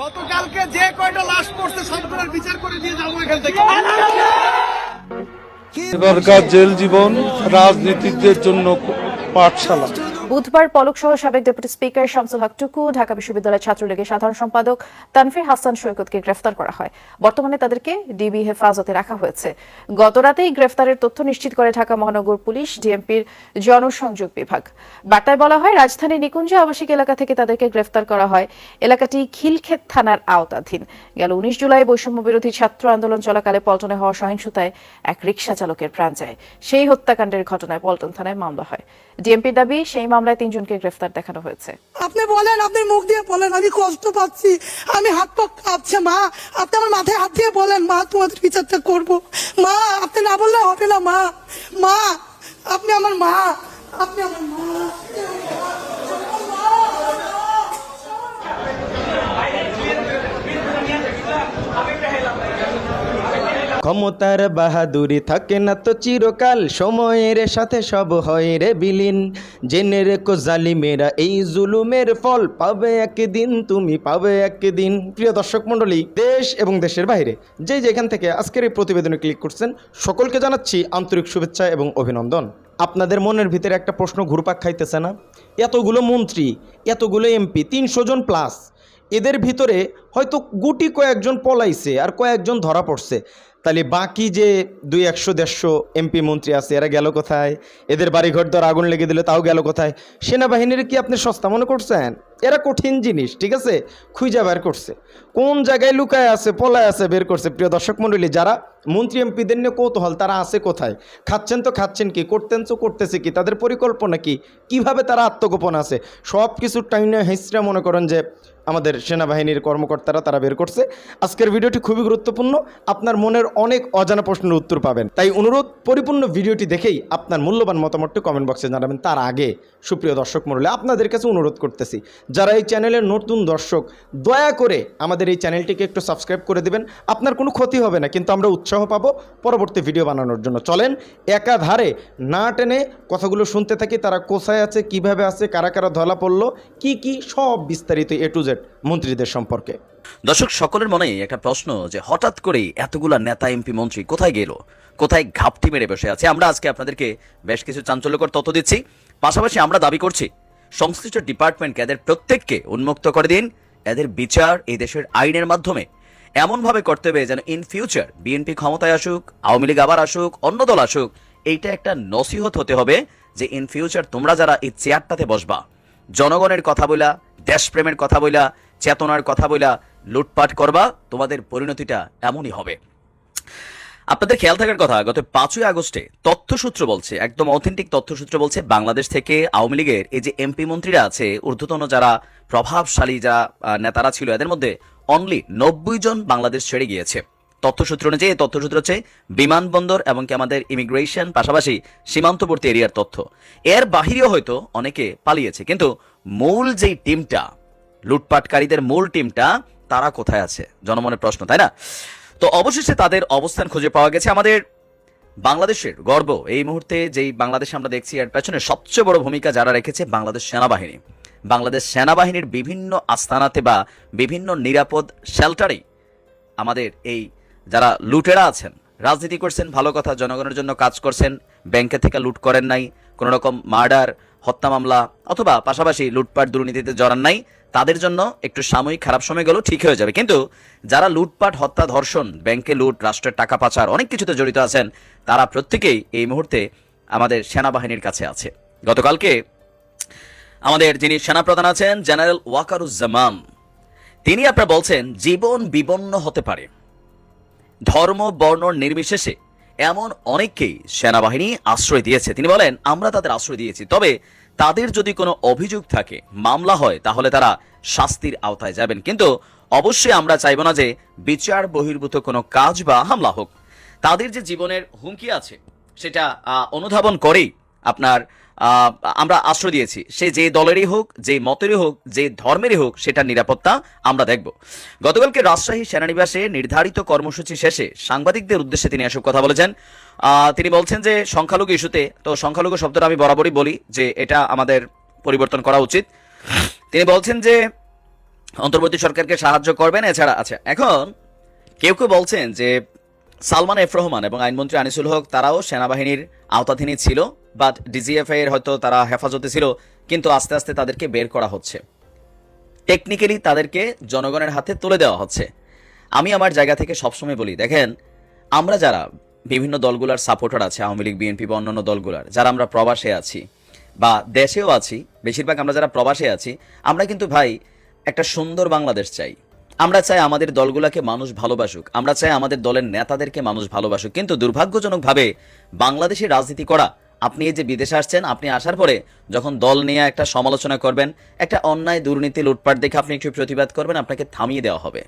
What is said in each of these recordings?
গতকালকে যে কয়টা লাশ পড়ছে সবগুলোর বিচার করে দিয়ে যাব এখান থেকে। এবারকার জেল জীবন রাজনীতিকদের জন্য পাঠশালা। বুধবার পলক সহ সাবেক ডেপুটি স্পিকার শামসুল হক টুকু, ঢাকা বিশ্ববিদ্যালয় ছাত্রলীগের সাধারণ সম্পাদক তানফির হাসান সৈকতকে গ্রেফতার করা হয়। বর্তমানে তাদেরকে ডিবি হেফাজতে রাখা হয়েছে। গতরাতেই গ্রেফতারের তথ্য নিশ্চিত করে ঢাকা মহানগর পুলিশ, ডিএমপির জনসংযোগ বিভাগ। বার্তায় বলা হয়, রাজধানীর নিকুঞ্জ আবাসিক এলাকা থেকে তাদেরকে গ্রেফতার করা হয়। এলাকাটি খিলক্ষেত থানার আওতাধীন। গেল উনিশ জুলাই বৈষম্য বিরোধী ছাত্র আন্দোলন চলাকালে পল্টনে হওয়া সহিংসতায় এক রিক্সা চালকের প্রাণ যায়। সেই হত্যাকাণ্ডের ঘটনায় পল্টন থানায় মামলা হয়। ডিএমপির দাবি, সেই মামলায় তিনজনকে গ্রেফতার দেখানো হয়েছে। আপনি বলেন আপনি মুখ দিয়ে বলেন, আমি কষ্ট পাচ্ছি। আমি হাত পা কাঁপছে, মা। আপনি আমার মাথায় হাত দিয়ে বলেন, মা, তোমাদের বিচারটা করব। মা, আপনি না বললে হবে না, মা। মা, আপনি আমার মা। আপনি আমার মা। ক্ষমতার বাহাদুরি থাকে না তো চিরকাল, সময়ের সাথে সব হয় রে বিলীন। জেনে রেখো জালিমেরা এই জুলুমের ফল পাবে একদিন, তুমি পাবে একদিন। প্রিয় দর্শক মণ্ডলী, দেশ এবং দেশের বাইরে, যে যেখান থেকে আজকের এই প্রতিবেদনে ক্লিক করছেন, সকলকে জানাচ্ছি আন্তরিক শুভেচ্ছা এবং অভিনন্দন। আপনাদের মনের ভিতরে একটা প্রশ্ন ঘুরপাক খাইতেছে না? এতগুলো মন্ত্রী, এতগুলো এমপি, তিনশো জন প্লাস এদের ভিতরে হয়তো গুটি কয়েকজন পলাইছে আর কয়েকজন ধরা পড়ছে। তাহলে বাকি যে দুই একশো, দেড়শো এমপি মন্ত্রী আছে, এরা গেল কোথায়? এদের বাড়িঘর ধর আগুন লেগে দিলে, তাও গেল কোথায়? সেনাবাহিনীর কি আপনি সস্তা মনে করছেন? এরা কঠিন জিনিস, ঠিক আছে? খুঁজা বের করছে। কোন জায়গায় লুকায় আছে, পলায় আছে, বের করছে। প্রিয় দর্শক মণ্ডলী যারা মন্ত্রী এমপিদের নিয়ে কৌতূহল, তারা আছে কোথায়? খাচ্ছেন তো খাচ্ছেন কি, করতেন তো করতেছে কি, তাদের পরিকল্পনা কি? কীভাবে তারা আত্মগোপন আছে? সব কিছু টাইনে হেসরা মনে করেন যে আমাদের সেনাবাহিনীর কর্মকর্তারা তারা বের করছে। আজকের ভিডিওটি খুবই গুরুত্বপূর্ণ। আপনার মনের অনেক অজানা প্রশ্নের উত্তর পাবেন। তাই অনুরোধ, পরিপূর্ণ ভিডিওটি দেখেই আপনার মূল্যবান মতামতটি কমেন্ট বক্সে জানাবেন। তার আগে, সুপ্রিয় দর্শক মণ্ডলী আপনাদের কাছে অনুরোধ করতেছি যারা এই চ্যানেলের নতুন দর্শক, দয়া করে আমাদের এই চ্যানেলটিকে একটু সাবস্ক্রাইব করে দেবেন। আপনার কোনো ক্ষতি হবে না, কিন্তু আমরা উৎসাহ পাবো পরবর্তী ভিডিও বানানোর জন্য। চলেন একাধারে না টেনে কথাগুলো শুনতে থাকি, তারা কোথায় আছে, কীভাবে আছে, কারা কারা ধলা পড়ল, কি কি সব বিস্তারিত এ টু জেড মন্ত্রীদের সম্পর্কে। দর্শক, সকলের মনেই একটা প্রশ্ন যে হঠাৎ করেই এতগুলা নেতা এমপি মন্ত্রী কোথায় গেল? কোথায় ঘাপটি মেরে বসে আছে? আমরা আজকে আপনাদেরকে বেশ কিছু চাঞ্চল্যকর তথ্য দিচ্ছি। পাশাপাশি আমরা দাবি করছি সংশ্লিষ্ট ডিপার্টমেন্টকে এদের প্রত্যেককে উন্মুক্ত করে দিন। এদের বিচার এই দেশের আইনের মাধ্যমে। এমনভাবে করতে হবে যেন ইন ফিউচার বিএনপি ক্ষমতায় আসুক, আওয়ামী লীগ আবার আসুক, অন্য দল আসুক, এইটা একটা নসিহত হতে হবে যে ইন ফিউচার তোমরা যারা এই চেয়ারটাতে বসবা, জনগণের কথা বইলা, দেশপ্রেমের কথা বইলা, চেতনার কথা বইলা লুটপাট করবা, তোমাদের পরিণতিটা এমনই হবে। আপনাদের খেয়াল থাকার কথা, গত পাঁচই আগস্টে তথ্যসূত্র বলছে, একদম অথেন্টিক তথ্যসূত্র বলছে, বাংলাদেশ থেকে আওয়ামী লীগের এই যে এমপি মন্ত্রীরা আছে, ঊর্ধ্বতন যারা প্রভাবশালী যা নেতারা ছিল, এদের মধ্যে অনলি নব্বই জন বাংলাদেশ ছেড়ে গিয়েছে। তথ্যসূত্র অনুযায়ী, এই তথ্যসূত্র হচ্ছে বিমানবন্দর এবং কি আমাদের ইমিগ্রেশন পাশাপাশি সীমান্তবর্তী এরিয়ার তথ্য। এর বাহিরেও হয়তো অনেকে পালিয়েছে, কিন্তু মূল যেই টিমটা লুটপাটকারীদের মূল টিমটা তারা কোথায় আছে? জনমনের প্রশ্ন, তাই না? তো অবশেষে তাদের অবস্থান খুঁজে পাওয়া গেছে আমাদের বাংলাদেশের গর্ব। এই মুহূর্তে যেই বাংলাদেশে আমরা দেখছি, এর পেছনে সবচেয়ে বড় ভূমিকা যারা রেখেছে বাংলাদেশ সেনাবাহিনী। বাংলাদেশ সেনাবাহিনীর বিভিন্ন আস্তানাতে বা বিভিন্ন নিরাপদ শেল্টারেই আমাদের এই যারা লুটেরা আছেন, রাজনীতি করছেন, ভালো কথা, জনগণের জন্য কাজ করছেন, ব্যাংকে থেকে লুট করেন নাই, কোনো রকম মার্ডার, হত্যা মামলা, অথবা পাশাপাশি লুটপাট দুর্নীতিতে জড়ান নাই তাদের জন্য একটু সাময়িক খারাপ সময় গেলেও ঠিক হয়ে যাবে। কিন্তু যারা লুটপাট, হত্যা, ধর্ষণ, ব্যাংকে লুট, রাষ্ট্রের টাকা পাচার, অনেক কিছুতে জড়িত আছেন, তারা প্রত্যেকেই এই মুহূর্তে আমাদের সেনাবাহিনীর কাছে আছে। গতকালকে আমাদের যিনি সেনাপ্রধান আছেন, জেনারেল ওয়াকারুজ্জামান, তিনি আপনার বলছেন, জীবন বিপন্ন হতে পারে। ধর্ম, বর্ণ, নির্বিশেষে এমন অনেককেই সেনাবাহিনী আশ্রয় দিয়েছে। তিনি বলেন, আমরা তাদের আশ্রয় দিয়েছি। তবে তাদের যদি কোনো অভিযোগ থাকে, মামলা হয়, তাহলে তারা শাস্তির আওতায় যাবেন। কিন্তু অবশ্যই আমরা চাইব না যে বিচার বহির্ভূত কোনো কাজ বা হামলা হোক। তাদের যে জীবনের হুমকি আছে, সেটা অনুধাবন করেই আপনার আমরা আশ্রয় দিয়েছি। সে যে দলেরই হোক, যে মতেরই হোক, যে ধর্মেরই হোক, সেটার নিরাপত্তা আমরা দেখব। গতকালকে রাজশাহী সেনানিবাসে নির্ধারিত কর্মসূচি শেষে সাংবাদিকদের উদ্দেশ্যে তিনি এসব কথা বলেছেন। তিনি বলছেন যে, সংখ্যালঘু ইস্যুতে, তো সংখ্যালঘু শব্দটা আমি বরাবরই বলি যে, এটা আমাদের পরিবর্তন করা উচিত। তিনি বলছেন যে, অন্তর্বর্তী সরকারকে সাহায্য করবেন, এছাড়া আচ্ছা এখন কেউ কেউ বলছেন যে, সালমান এফ রহমান এবং আইনমন্ত্রী আনিসুল হক, তারাও সেনাবাহিনীর আওতাধীনই ছিল। বাট ডিজিএফআই এর হয়তো তারা হেফাজতে ছিল, কিন্তু আস্তে আস্তে তাদেরকে বের করা হচ্ছে। টেকনিক্যালি তাদেরকে জনগণের হাতে তুলে দেওয়া হচ্ছে। আমি আমার জায়গা থেকে সবসময় বলি, দেখেন, আমরা যারা বিভিন্ন দলগুলার সাপোর্টার আছে, আওয়ামী লীগ বিএনপি বা অন্যান্য দলগুলার, যারা আমরা প্রবাসে আছি বা দেশেও আছি, বেশিরভাগ আমরা যারা প্রবাসে আছি, আমরা কিন্তু ভাই একটা সুন্দর বাংলাদেশ চাই। আমরা চাই আমাদের দলগুলাকে মানুষ ভালোবাসুক, আমরা চাই আমাদের দলের নেতাদেরকে মানুষ ভালোবাসুক, কিন্তু দুর্ভাগ্যজনকভাবে বাংলাদেশে রাজনীতি করা আপনি এই যে বিদেশে আসছেন, আপনি আসার পরে যখন দল নিয়ে একটা সমালোচনা করবেন, একটা অন্যায় দুর্নীতি লুটপাট দেখে আপনি একটু প্রতিবাদ করবেন, আপনাকে থামিয়ে দেওয়া হবে।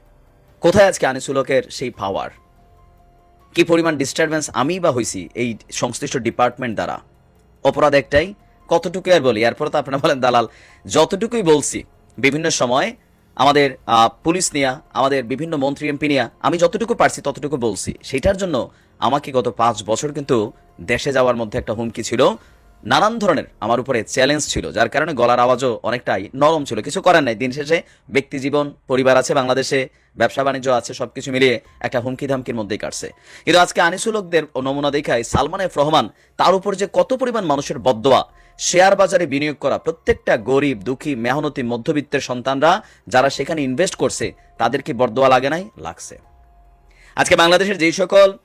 কোথায় আজকে আনিসুলকের সেই পাওয়ার কি পরিমাণ ডিস্টারবেন্স আমি বা হয়েছি এই সংশ্লিষ্ট ডিপার্টমেন্ট দ্বারা? অপরাধ একটাই, কতটুকু আর বলি, এরপর তো আপনারা বলেন, দালাল, যতটুকুই বলছি, বিভিন্ন সময় আমাদের পুলিশ নিয়া, আমাদের বিভিন্ন মন্ত্রী এমপি নিয়া, আমি যতটুকু পারছি ততটুকু বলছি। সেটার জন্য আমাকে গত পাঁচ বছর কিন্তু দেশে যাওয়ার মধ্যে একটা হুমকি ছিল। নানান ধরনের আমার উপরে চ্যালেঞ্জ ছিল, যার কারণে গলার আওয়াজও অনেকটাই নরম ছিল। কিছু করার নাই। দিন শেষে ব্যক্তি জীবন, পরিবার আছে বাংলাদেশে, ব্যবসা বাণিজ্য আছে, সবকিছু মিলিয়ে একটা হুমকি ধামকির মধ্যেই কাটছে। কিন্তু আজকে আনিসুলকদের নমুনা দেখায় সালমান এফ রহমান, তার উপর যে কত পরিমাণ মানুষের বদোয়া শেয়ার বাজারে বিনিয়োগ করা প্রত্যেকটা গরিব, দুঃখী, মেহনতি, মধ্যবিত্তের সন্তানরা যারা সেখানে ইনভেস্ট করছে, তাদের কি বরদোয়া লাগে নাই? লাগছে। আজকে বাংলাদেশের যেই সকল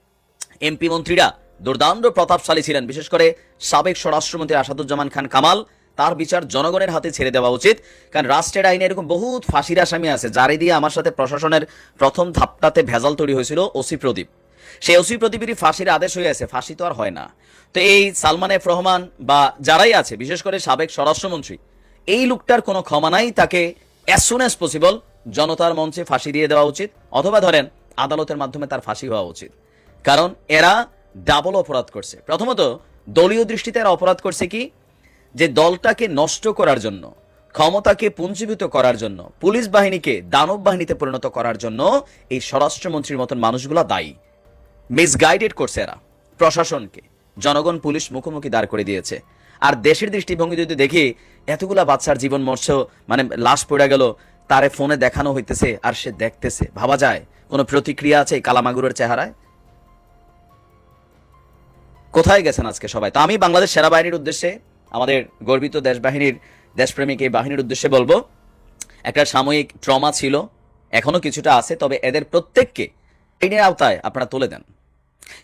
এমপি মন্ত্রীরা দুর্দান্ত প্রতাপশালী ছিলেন, বিশেষ করে সাবেক স্বরাষ্ট্রমন্ত্রী আসাদুজ্জামান খান কামাল। তার বিচার জনগণের হাতে ছেড়ে দেওয়া উচিত, কারণ রাষ্ট্রের আইনে এরকম বহুত ফাঁসির আসামি আছে, যারে দিয়ে আমার সাথে প্রশাসনের প্রথম ধাপটাতে ভেজাল তৈরি হয়েছিল ওসি প্রদীপ। সেই ওসি প্রদীপেরই ফাঁসির আদেশ হয়ে আছে ফাঁসি তো আর হয় না। তো এই সালমান এফ রহমান বা যারাই আছে, বিশেষ করে সাবেক স্বরাষ্ট্রমন্ত্রী, এই লোকটার কোনো ক্ষমা নাই, তাকে অ্যাজ সুন অ্যাজ পসিবল জনতার মঞ্চে ফাঁসি দিয়ে দেওয়া উচিত, অথবা ধরেন আদালতের মাধ্যমে তার ফাঁসি হওয়া উচিত। কারণ এরা ডাবল অপরাধ করছে। প্রথমত, দলীয় দৃষ্টিতে এরা অপরাধ করছে কি? যে দলটাকে নষ্ট করার জন্য, ক্ষমতাকে পুঞ্জীভূত করার জন্য, পুলিশ বাহিনীকে দানব বাহিনীতে পরিণত করার জন্য এই স্বরাষ্ট্রমন্ত্রীর মতন মানুষগুলো দায়ী। মিসগাইডেড করছে এরা, প্রশাসনকে। জনগণ পুলিশ মুখোমুখি দাঁড় করে দিয়েছে। আর দেশের দৃষ্টিভঙ্গি যদি দেখি, এতগুলা বাচ্চার জীবন মর্ষ মানে লাশ পড়ে গেল, তারে ফোনে দেখানো হইতেছে আর সে দেখতেছে। ভাবা যায়, কোনো প্রতিক্রিয়া আছে কালামাগুরের চেহারায়? কোথায় গেছেন আজকে সবাই? তো আমি বাংলাদেশ সেনাবাহিনীর উদ্দেশ্যে, আমাদের গর্বিত দেশ বাহিনীর দেশপ্রেমিক এই বাহিনীর উদ্দেশ্যে বলব, একটা সাময়িক ট্রমা ছিল, এখনও কিছুটা আছে, তবে এদের প্রত্যেককে আইনের আওতায় আপনারা তুলে দেন।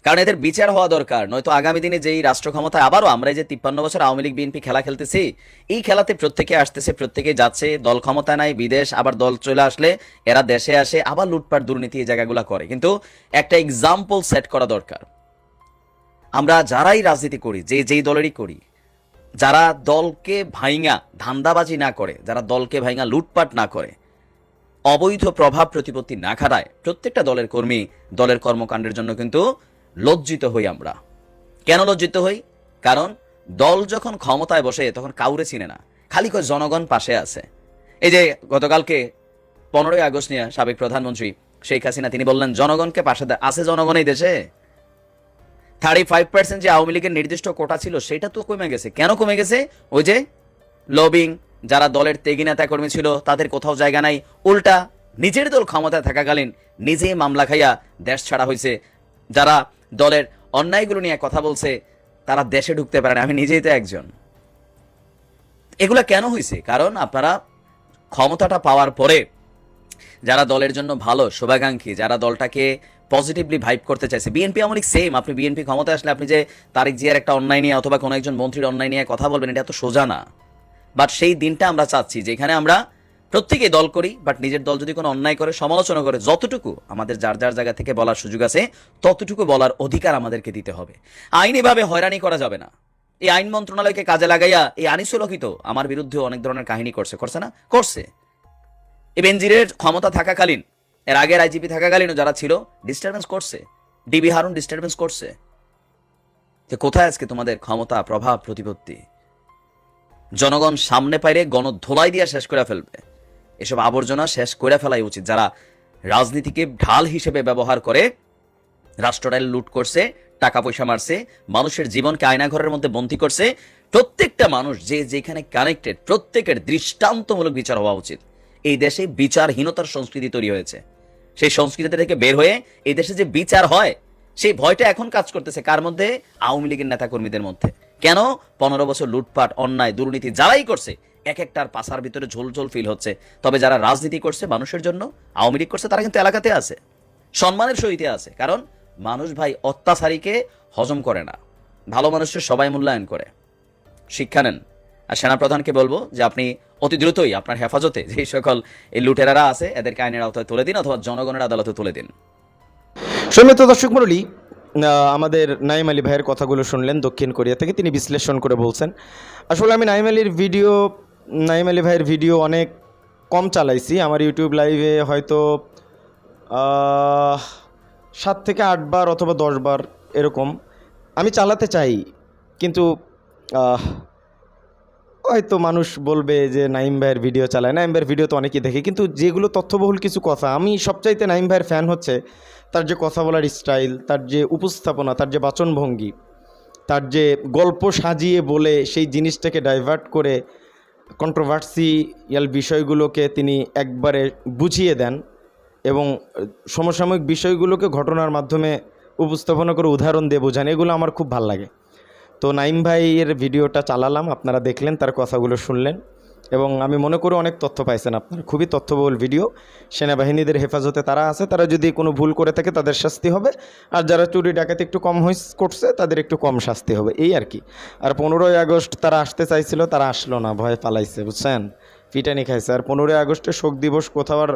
কারণ এদের বিচার হওয়া দরকার, নয়তো আগামী দিনে যেই রাষ্ট্র ক্ষমতায় আবারও আমরা যে তিপ্পান্ন বছর আওয়ামী লীগ, বিএনপি খেলা খেলতেছি, এই খেলাতে প্রত্যেকে আসতেছে, প্রত্যেকে যাচ্ছে, দল ক্ষমতা নাই, বিদেশ, আবার দল চলে আসলে এরা দেশে আসে, আবার লুটপাট, দুর্নীতি এই জায়গাগুলো করে। কিন্তু একটা এক্সাম্পল সেট করা দরকার। আমরা যারাই রাজনীতি করি, যে যেই দলেরই করি, যারা দলকে ভাইঙা, ধান্দাবাজি না করে, যারা দলকে ভাইঙা, লুটপাট না করে, অবৈধ প্রভাব প্রতিপত্তি না খাটায়, প্রত্যেকটা দলের কর্মী দলের কর্মকাণ্ডের জন্য কিন্তু লজ্জিত হই আমরা। কেন লজ্জিত হই? কারণ দল যখন ক্ষমতায় বসে, তখন কাউরে চিনে না। খালি কয় জনগণ পাশে আছে। এই যে গতকালকে পনেরোই আগস্ট নিয়ে সাবেক প্রধানমন্ত্রী শেখ হাসিনা, তিনি বললেন, জনগণকে পাশে আছে জনগণ এই দেশে? থার্টি ফাইভ পার্সেন্ট যে আওয়ামী লীগের নির্দিষ্ট কোটা ছিল, সেটা তো কমে গেছে। কেন কমে গেছে? ওই যে লবিং যারা দলের তেগি নেতা কর্মী ছিল, তাদের কোথাও জায়গা নাই। উল্টা নিজের দল ক্ষমতায় থাকাকালীন নিজেই মামলা খাইয়া দেশ ছাড়া হয়েছে যারা দলের অন্যায়গুলো নিয়ে কথা বলছে, তারা দেশে ঢুকতে পারে না। আমি নিজেই তো একজন। এগুলা কেন হয়েছে কারণ আপনারা ক্ষমতাটা পাওয়ার পরে যারা দলের জন্য ভালো, শুভাকাঙ্ক্ষী, যারা দলটাকে পজিটিভলি ভাইব করতে চাইছে। বিএনপি আমলিক সেম আপনি বিএনপি ক্ষমতায় আসলে আপনি যে তারিক জিয়ার একটা অন্যায় নিয়ে অথবা কোনো একজন মন্ত্রীর অন্যায় নিয়ে কথা বলবেন, এটা তো সোজা না। বাট সেই দিনটা আমরা চাচ্ছি, যেখানে আমরা প্রত্যেকে দল করি বাট নিজের দল যদি কোনো অন্যায় করে, সমালোচনা করে, যতটুকু আমাদের যার যার জায়গা থেকে বলার সুযোগ আছে, ততটুকু বলার অধিকার আমাদেরকে দিতে হবে। আইনিভাবে হয়রানি করা যাবে না। এই আইন মন্ত্রণালয়কে কাজে লাগাইয়া এই আনিসুলকিত আমার বিরুদ্ধে অনেক ধরনের কাহিনী করছে। করছে না? করছে। এই বেনজিরের ক্ষমতা থাকাকালীন এর আগের আইজিপি থাকাকালীনও যারা ছিল ডিস্টারবেন্স করছে। ডিবি হারুন ডিস্টারবেন্স করছে। যে কোথায় আজকে তোমাদের ক্ষমতা, প্রভাব, প্রতিপত্তি? জনগণ সামনে পাইরে গণধোলাই দিয়া শেষ করে ফেলবে। এসব আবর্জনা শেষ করে ফেলাই উচিত। যারা রাজনীতিকে ঢাল হিসেবে ব্যবহার করে রাষ্ট্রটাইল লুট করছে টাকা পয়সা মারছে, মানুষের জীবনকে আয়নাঘরের মধ্যে বন্দী করছে, প্রত্যেকটা মানুষ যে যেখানে কানেক্টেড প্রত্যেকের দৃষ্টান্তমূলক বিচার হওয়া উচিত। এই দেশে বিচারহীনতার সংস্কৃতি তৈরি হয়েছে। সেই সংস্কৃতি থেকে বের হয়ে এই দেশে যে বিচার হয়, সেই ভয়টা এখন কাজ করতেছে। কার মধ্যে? আওয়ামী লীগের নেতাকর্মীদের মধ্যে। কেন? পনেরো বছর লুটপাট, অন্যায়, দুর্নীতি যারাই করছে এক একটার পাশার ভিতরে ঝোল ঝোল ফিল হচ্ছে। তবে যারা রাজনীতি করছে মানুষের জন্য, আওয়ামী লীগ করছে, তারা কিন্তু এলাকাতে আছে। সম্মানের সহিতে আছে, কারণ মানুষ ভাই অত্যাচারীকে হজম করে না। ভালো মানুষের সবাই মূল্যায়ন করে। শিক্ষা নেন। আর সেনাপ্রধানকে বলব যে, আপনি অতি দ্রুতই আপনার হেফাজতে যে সকল এই লুটেরারা আছে, এদেরকে আইনের আওতায় তুলে দিন অথবা জনগণের আদালতে তুলে দিন। সমিত দর্শক মণ্ডলী আমাদের নাইম আলী ভাইয়ের কথাগুলো শুনলেন, দক্ষিণ কোরিয়া থেকে তিনি বিশ্লেষণ করে বলছেন। আসলে আমি নাইম আলীর ভিডিও, নাইম আলী ভাইয়ের ভিডিও অনেক কম চালাইছি। আমার ইউটিউব লাইভে হয়তো সাত থেকে আটবার অথবা দশবার এরকম। আমি চালাতে চাই, কিন্তু হয়তো মানুষ বলবে যে নাইম ভাইয়ের ভিডিও চালায়। নাইম ভাইয়ের ভিডিও তো অনেকেই দেখে, কিন্তু যেগুলো তথ্যবহুল কিছু কথা, আমি সবচাইতে নাইম ভাইয়ের ফ্যান হচ্ছে তার যে কথা বলার স্টাইল তার যে উপস্থাপনা, তার যে বাচনভঙ্গি, তার যে গল্প সাজিয়ে বলে সেই জিনিসটাকে ডাইভার্ট করে কন্ট্রোভার্সিয়াল বিষয়গুলোকে তিনি একবারে বুঝিয়ে দেন এবং সমসাময়িক বিষয়গুলোকে ঘটনার মাধ্যমে উপস্থাপনা করে উদাহরণ দিয়ে বোঝান। এগুলো আমার খুব ভালো লাগে। তো নাইম ভাইয়ের ভিডিওটা চালালাম, আপনারা দেখলেন, তার কথাগুলো শুনলেন এবং আমি মনে করি অনেক তথ্য পাইছেন আপনারা। খুবই তথ্যবহুল ভিডিও। সেনাবাহিনীদের হেফাজতে তারা আছে, তারা যদি কোনো ভুল করে থাকে তাদের শাস্তি হবে। আর যারা চুরি ডাকাতি একটু কম হইস, করছে, তাদের একটু কম শাস্তি হবে। এই আর কি। আর পনেরোই আগস্ট তারা আসতে চাইছিল, তারা আসলো না, ভয় পালাইছে, বুঝছেন? পিটানি খাইছে। আর পনেরোই আগস্টে শোক দিবস, কোথাও আর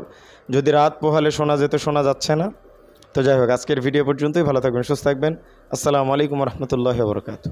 যদি রাত পোহালে শোনা যেত, শোনা যাচ্ছে না। তো যাই হোক, আজকের ভিডিও পর্যন্তই, ভালো থাকবেন, সুস্থ থাকবেন। আসসালামু আলাইকুম রহমতুল্লাহ বরকাত